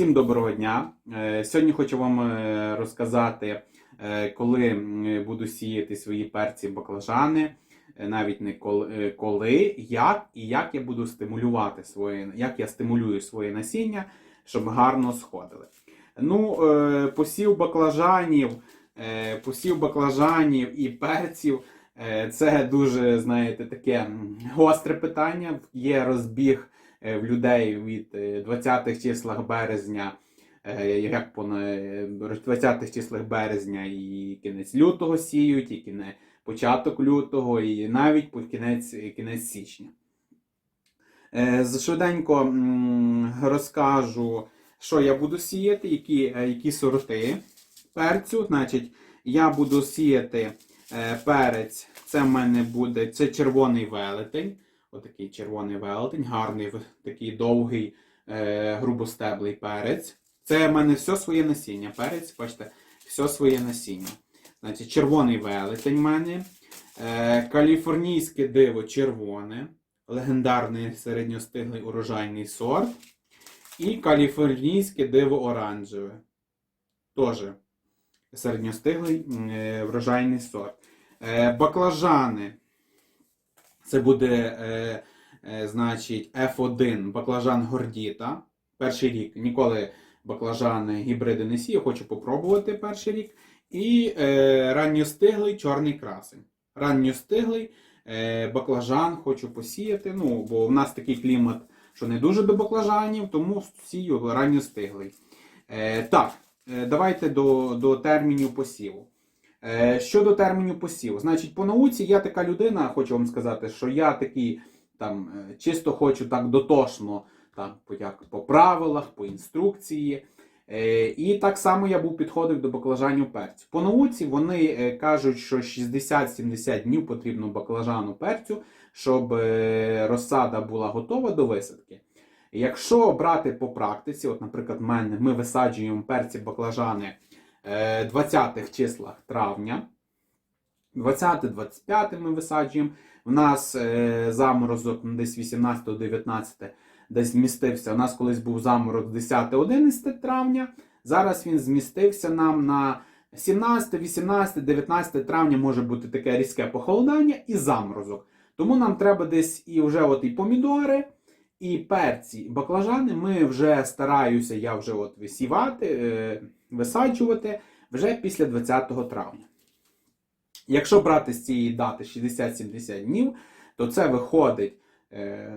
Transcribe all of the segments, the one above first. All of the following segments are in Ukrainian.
Всім доброго дня. Е, Сьогодні хочу вам е, розказати, е, коли буду сіяти свої перці баклажани, навіть не коли, як і як я буду стимулювати своє, як я стимулюю своє насіння, щоб гарно сходили. Ну, посів баклажанів, посів баклажанів і перців. Це дуже, знаєте, таке гостре питання. Є розбіг в людей від е, 20-х числах березня, е, як по е, 20-х числах березня і кінець лютого сіють, і кіне, початок лютого, і навіть по кінець, кінець січня. Е, Швиденько розкажу, що я буду сіяти, які, е, які сорти перцю. Значить, я буду сіяти е, перець. Це в мене буде це червоний велетень. Отакий червоний велетень, гарний, такий довгий, е, грубостеблий перець. Це в мене все своє насіння. Перець, бачите, все своє насіння. Значить, червоний велетень в мене. Е, каліфорнійське диво червоне, легендарний середньостиглий урожайний сорт. І каліфорнійське диво оранжеве. Теж середньостиглий е, врожайний сорт. Е, баклажани. Це буде, е, е, значить, F1 баклажан гордіта. Перший рік. Ніколи баклажани гібриди не сію, хочу попробувати перший рік. І е, ранньостиглий чорний красень. Ранньостиглий е, баклажан хочу посіяти. Ну, бо в нас такий клімат, що не дуже до баклажанів, тому сію ранньостиглий. Е, так, е, давайте до, до термінів посіву. Е, Щодо термінів посіву, значить, по науці я така людина, хочу вам сказати, що я такий там е, чисто хочу так дотошно, там, як, по правилах, по інструкції. Е, І так само я був підходив до баклажанів перцю. По науці вони кажуть, що 60-70 днів потрібно баклажану перцю, щоб розсада була готова до висадки. Якщо брати по практиці, от, наприклад, мене ми висаджуємо перці баклажани 20-х числах травня. 20-25 ми висаджуємо. У нас е, заморозок десь 18-19 десь змістився. У нас колись був заморозок 10-11 травня. Зараз він змістився нам на 17, 18, 19 травня може бути таке різке похолодання і заморозок. Тому нам треба десь і вже от і помідори, і перці, і баклажани. Ми вже стараюся, я вже от висівати, е, висаджувати вже після 20 травня. Якщо брати з цієї дати 60-70 днів, то це виходить е,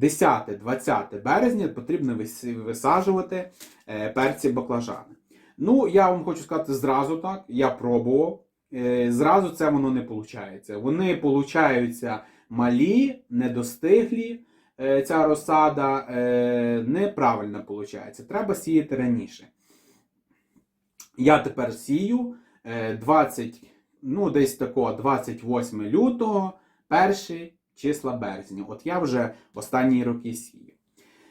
10-20 березня, потрібно висаджувати е, перці баклажани. Ну, я вам хочу сказати зразу так, я пробував. Е, Зразу це воно не виходить. Вони получаються малі, недостиглі. е, Ця розсада е, неправильно виходить. Треба сіяти раніше. Я тепер сію е, 20, ну десь тако 28 лютого, перші числа березня. От я вже останні роки сію.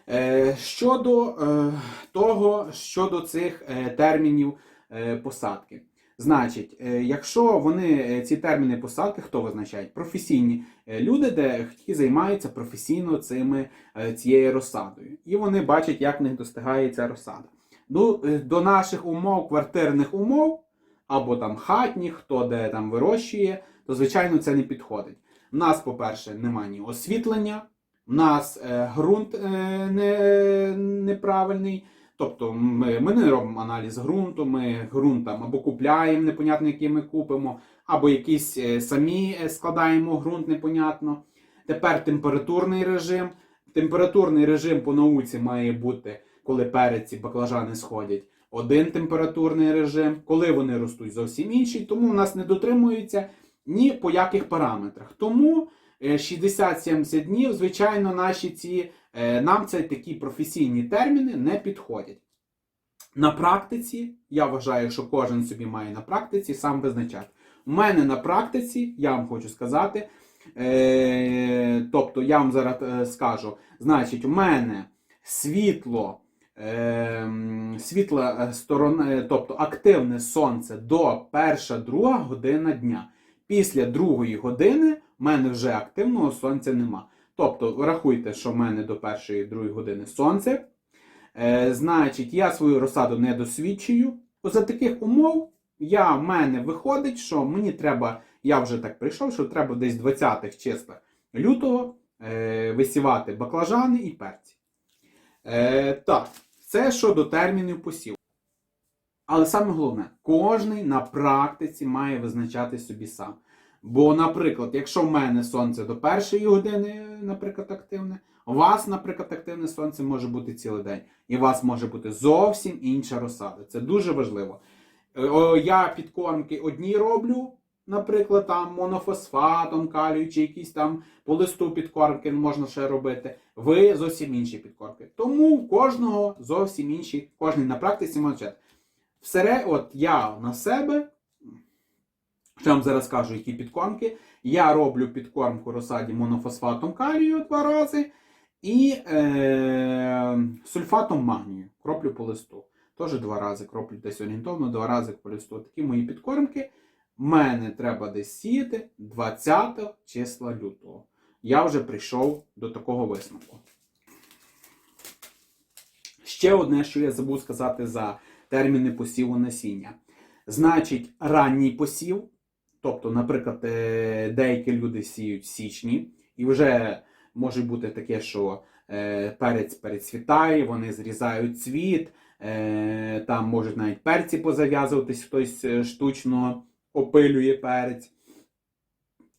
Е, Щодо е, того, щодо цих е, термінів е, посадки. Значить, е, якщо вони е, ці терміни посадки, хто визначають? Професійні е, люди, де які займаються професійно цими, е, цією розсадою. І вони бачать, як в них достигає ця розсада. Ну, е, до наших умов, квартирних умов, або там хатніх, хто де там вирощує, то звичайно це не підходить. У нас, по-перше, немає ні освітлення, у нас е, ґрунт е, не, неправильний. Тобто ми, ми не робимо аналіз ґрунту, ми ґрунт там або купляємо, непонятно, який ми купимо, або якийсь е, самі е, складаємо ґрунт непонятно. Тепер температурний режим. Температурний режим по науці має бути, коли перець і баклажани сходять. Один температурний режим, коли вони ростуть зовсім інший, тому у нас не дотримуються ні по яких параметрах. Тому е, 60-70 днів, звичайно, наші ці, е, нам це такі професійні терміни не підходять. На практиці, я вважаю, що кожен собі має на практиці сам визначати. У мене на практиці, я вам хочу сказати, е, тобто я вам зараз е, скажу, значить, у мене світло, е, світла сторона, е, тобто активне сонце до перша-друга година дня. Після другої години в мене вже активного сонця нема. Тобто, рахуйте, що в мене до першої другої години сонце. Е, значить, я свою розсаду не досвідчую. За таких умов я, в мене виходить, що мені треба, я вже так прийшов, що треба десь 20-х числах лютого е, висівати баклажани і перці. Е, так, це щодо термінів посіву. Але саме головне, кожний на практиці має визначати собі сам. Бо, наприклад, якщо в мене сонце до першої години, наприклад, активне, у вас, наприклад, активне сонце може бути цілий день. І у вас може бути зовсім інша розсада. Це дуже важливо. Е, Я підкормки одні роблю, наприклад, там монофосфатом, калію, чи якісь там по листу підкормки можна ще робити. Ви зовсім інші підкормки. Тому у кожного зовсім інші, кожен на практиці може. Всере, от я на себе, що вам зараз кажу, які підкормки. Я роблю підкормку розсаді монофосфатом калію два рази і е, сульфатом магнію. Кроплю по листу. Теж два рази кроплю десь орієнтовно, два рази по листу. Такі мої підкормки. Мене треба десь сіяти 20 числа лютого. Я вже прийшов до такого висновку. Ще одне, що я забув сказати за терміни посіву насіння. Значить, ранній посів, тобто, наприклад, е, деякі люди сіють в січні, і вже може бути таке, що е, перець перецвітає, вони зрізають цвіт, е, там можуть навіть перці позав'язуватись, хтось штучно опилює перець.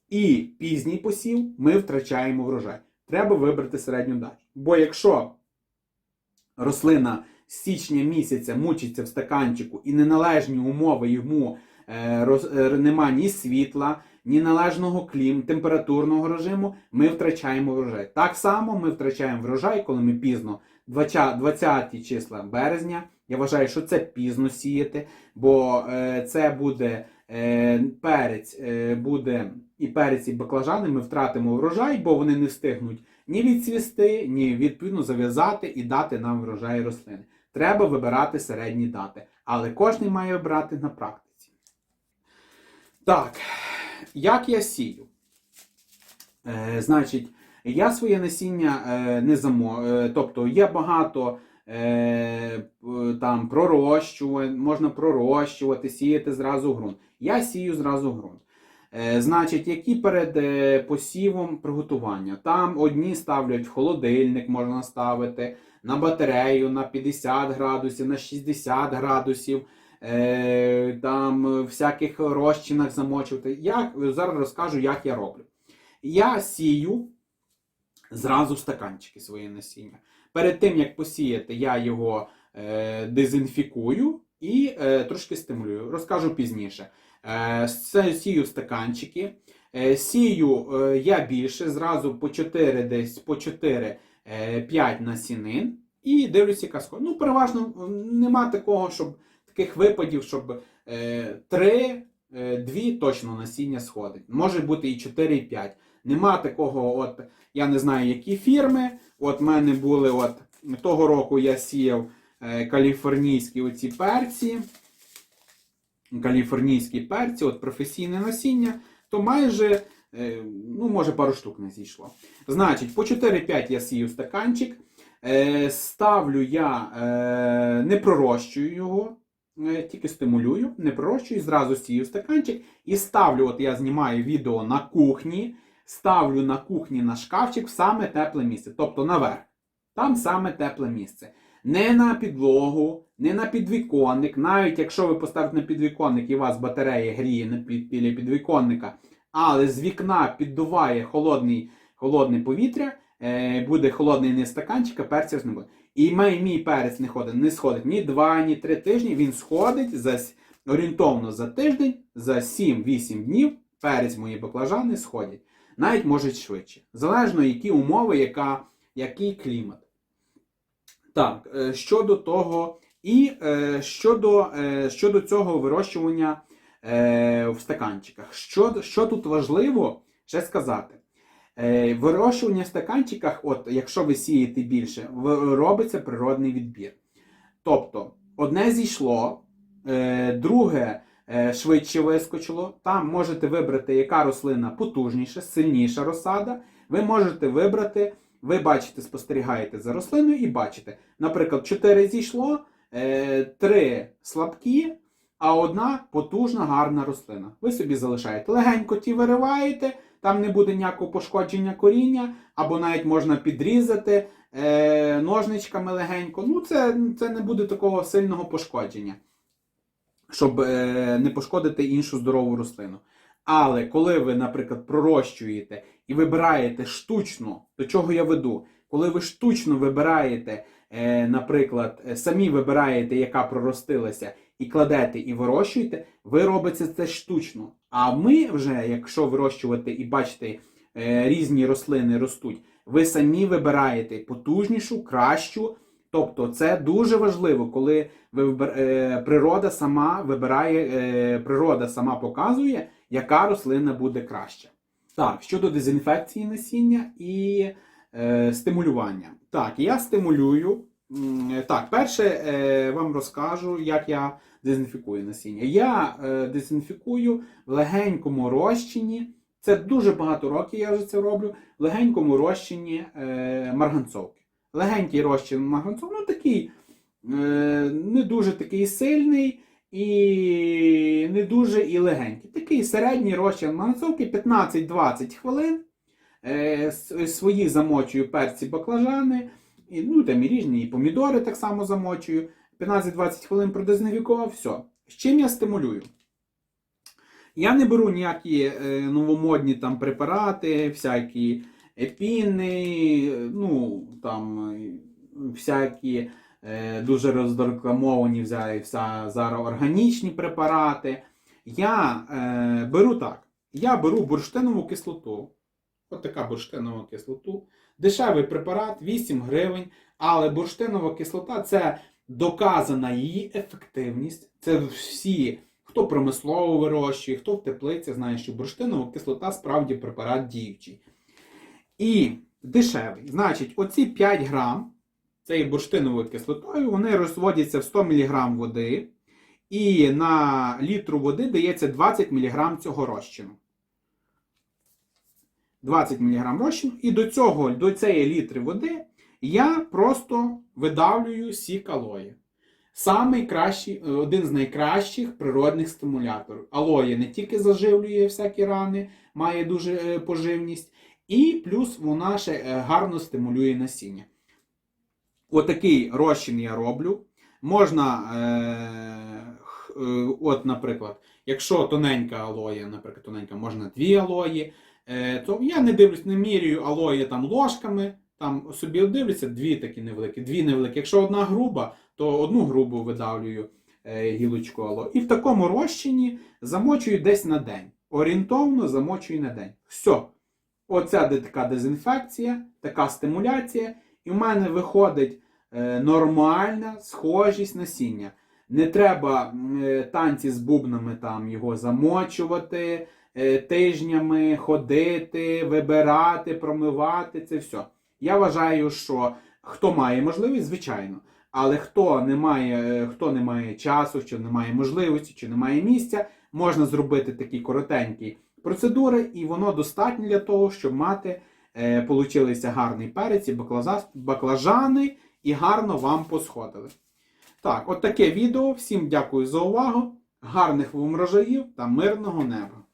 І пізній посів ми втрачаємо врожай. Треба вибрати середню дачу. Бо якщо рослина з січня місяця мучиться в стаканчику і неналежні умови йому е, роз, е, нема ні світла, ні належного клім, температурного режиму, ми втрачаємо врожай. Так само ми втрачаємо врожай, коли ми пізно 20, 20 числа березня. Я вважаю, що це пізно сіяти, бо е, це буде перець, е, буде і перець, і баклажани. Ми втратимо врожай, бо вони не встигнуть ні відцвісти, ні відповідно зав'язати і дати нам врожай рослини. Треба вибирати середні дати, але кожен має обрати на практиці. Так, як я сію? Е, значить, я своє насіння е, не замо... е, тобто є багато е, там пророщувань, можна пророщувати, сіяти зразу ґрунт. Я сію зразу ґрунт. Е, Значить, які перед е, посівом приготування? Там одні ставлять в холодильник, можна ставити, на батарею на 50 градусів, на 60 градусів, е, там е, всяких розчинах замочувати. Я зараз розкажу, як я роблю. Я сію зразу стаканчики своє насіння. Перед тим, як посіяти, я його е, дезінфікую і е, трошки стимулюю. Розкажу пізніше. Е, сію стаканчики. Е, сію е, я більше, зразу по 4 десь по 4 е, 5 насінин. І дивлюся, сходить. Ну, переважно нема такого, щоб таких випадів, щоб е, 3, е, 2 точно насіння сходить. Може бути і 4, і 5. Нема такого, от я не знаю, які фірми. От мене були от того року я сіяв е, каліфорнійські оці перці. Каліфорнійські перці, от професійне насіння, то майже, е, ну, може, пару штук не зійшло. Значить, по 4-5 я сію стаканчик. Е, ставлю я, не пророщую його, тільки стимулюю, не пророщую, зразу сію стаканчик і ставлю, от я знімаю відео на кухні, ставлю на кухні на шкафчик в саме тепле місце, тобто наверх. Там саме тепле місце. Не на підлогу, не на підвіконник. Навіть якщо ви поставите на підвіконник і у вас батарея гріє біля підвіконника, але з вікна піддуває холодний, холодне повітря, е, буде холодний не стаканчик, а перця не буде. І мій, мій перець не ходить, не сходить ні 2, ні 3 тижні. Він сходить за, орієнтовно за тиждень, за 7-8 днів перець мої баклажани сходять. Навіть можуть швидше. Залежно, які умови, яка, який клімат. Так, е, щодо того, і е, щодо, е, щодо цього вирощування в стаканчиках. Що, що тут важливо ще сказати? Вирощування в стаканчиках, от якщо ви сієте більше, робиться природний відбір. Тобто, одне зійшло, друге швидше вискочило. Там можете вибрати, яка рослина потужніша, сильніша розсада. Ви можете вибрати ви бачите, спостерігаєте за рослиною і бачите, наприклад, 4 зійшло, 3 слабкі, а одна потужна, гарна рослина. Ви собі залишаєте. Легенько ті вириваєте, там не буде ніякого пошкодження коріння, або навіть можна підрізати е, ножничками легенько. Ну, це, це не буде такого сильного пошкодження, щоб е, не пошкодити іншу здорову рослину. Але коли ви, наприклад, пророщуєте і вибираєте штучно, до чого я веду, коли ви штучно вибираєте, е, наприклад, е, самі вибираєте, яка проростилася, і кладете і вирощуєте, ви робите це штучно. А ми вже, якщо вирощувати і бачите, різні рослини ростуть, ви самі вибираєте потужнішу, кращу. Тобто це дуже важливо, коли ви е, природа сама вибирає, е, природа сама показує, яка рослина буде краща. Так, щодо дезінфекції насіння і е, стимулювання. Так, я стимулюю. Так, перше е, вам розкажу, як я дезінфікую насіння. Я е, дезінфікую в легенькому розчині. Це дуже багато років я вже це роблю. В легенькому розчині е, марганцовки. Легенький розчин марганцовки, ну такий е, не дуже такий сильний і не дуже і легенький. Такий середній розчин марганцовки 15-20 хвилин. Е, свої замочую перці баклажани, і, ну там і різні, і помідори так само замочую. 15-20 хвилин продезінфікував, все. З чим я стимулюю? Я не беру ніякі е, новомодні там препарати, всякі епіни, ну там всякі е, дуже вся зараз органічні препарати. Я е, беру так. Я беру бурштинову кислоту. От така бурштинова кислоту. Дешевий препарат 8 гривень, але бурштинова кислота це доказана її ефективність. Це всі, хто промислово вирощує, хто в теплиці, знає, що бурштинова кислота справді препарат діючий. І дешевий. Значить, оці 5 грам цією бурштиновою кислотою вони розводяться в 100 мг води, і на літру води дається 20 мг цього розчину. 20 мг розчину, і до цього, до цієї літри води я просто видавлюю сік алої. Самий кращий, е, один з найкращих природних стимуляторів. Алоє не тільки заживлює всякі рани, має дуже е, поживність, і плюс вона ще е, гарно стимулює насіння. Отакий розчин я роблю. Можна, е, е, от, наприклад, якщо тоненька алоє, наприклад, тоненька, можна дві алої, е, то я не дивлюсь, не міряю алоє там ложками, там собі дивлюся, дві такі невеликі, дві невеликі. Якщо одна груба, то одну грубу видавлюю е, гілочку ало. І в такому розчині замочую десь на день. Орієнтовно замочую на день. Все. Оця така дезінфекція, така стимуляція, і в мене виходить е, нормальна схожість насіння. Не треба е, танці з бубнами там його замочувати, е, тижнями ходити, вибирати, промивати це все. Я вважаю, що хто має можливість, звичайно. Але хто не має, хто не має часу, чи не має можливості, чи не має місця, можна зробити такі коротенькі процедури, і воно достатньо для того, щоб мати е, получилися гарний перець і баклажани, і гарно вам посходили. Так, от таке відео. Всім дякую за увагу. Гарних вам врожаїв та мирного неба!